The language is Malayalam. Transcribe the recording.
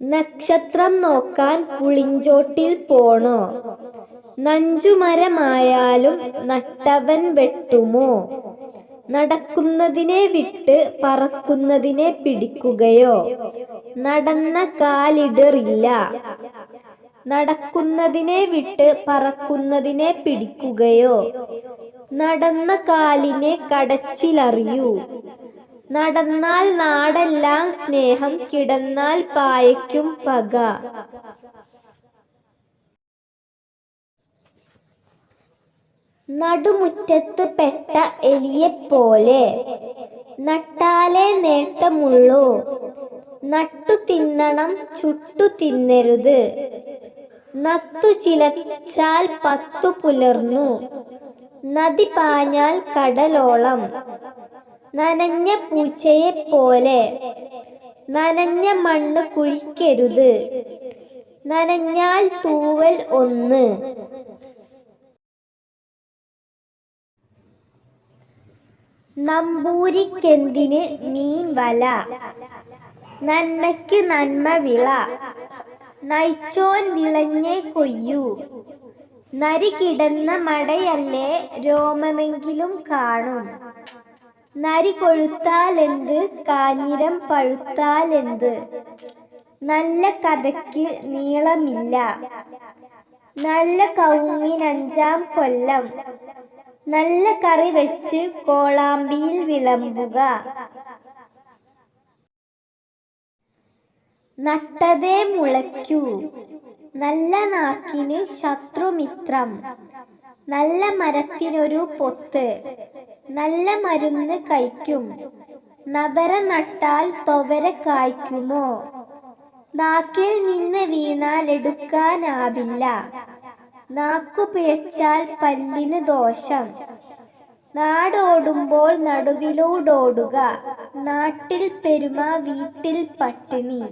നക്ഷത്രം നോക്കാൻ പുളിഞ്ചോട്ടിൽ പോണോ? നഞ്ചുമരമായാലും നട്ടവൻ വെട്ടുമോ? നടക്കുന്നതിനെ വിട്ട് പറക്കുന്നതിനെ പിടിക്കുകയോ? നടന്ന കാലിടറില്ല. നടക്കുന്നതിനെ വിട്ട് പറക്കുന്നതിനെ പിടിക്കുകയോ? നടന്ന കാലിനെ കടച്ചിലറിയൂ. നടന്നാൽ നാടെല്ലാം സ്നേഹം കിടന്നാൽ പായയ്ക്കും പക. നടുമുറ്റത്ത് പെട്ട എലിയെപ്പോലെ നട്ടാലേ നേട്ടമുള്ളൂ. നട്ടു തിന്നണം ചുട്ടു തിന്നരുത് നത്തു ചിലച്ചാൽ പത്തു പുലർന്നു. നദി പാഞ്ഞാൽ കടലോളം. നനഞ്ഞ പൂച്ചയെ പോലെ. നനഞ്ഞ മണ്ണ് കുഴിക്കരുത്. നനഞ്ഞാൽ തൂവൽ ഒന്ന്. നമ്പൂരിക്കെന്തിന് മീൻ വല? നന്മയ്ക്ക് നന്മ വിള. നയിച്ചോൻ വിളഞ്ഞേ കൊയ്യൂ. നരി കിടന്ന മടയല്ലേ രോമമെങ്കിലും കാണും. നരി കൊഴുത്താലെന്ത് കാഞ്ഞിരം പഴുത്താലെന്ത്? നല്ല കഥയ്ക്ക് നീളമില്ല. നല്ല കൗങ്ങിനഞ്ചാം കൊല്ലം. നല്ല കറി വെച്ച് കോളാമ്പിയിൽ വിളമ്പുക. നട്ടതേ മുളയ്ക്കൂ. നല്ല നാക്കിന് ശത്രുമിത്രം. നല്ല മരത്തിനൊരു പൊത്ത്. നല്ല മരുന്ന് കഴിക്കും. നബര നട്ടാൽ തൊവര കായ്ക്കുമോ? നാക്കിൽ നിന്ന് വീണാൽ എടുക്കാനാവില്ല. നാക്കു പിഴച്ചാൽ പല്ലിന് ദോഷം. നാടോടുമ്പോൾ നടുവിലൂടോടുക. നാട്ടിൽ പെരുമ വീട്ടിൽ പട്ടിണി.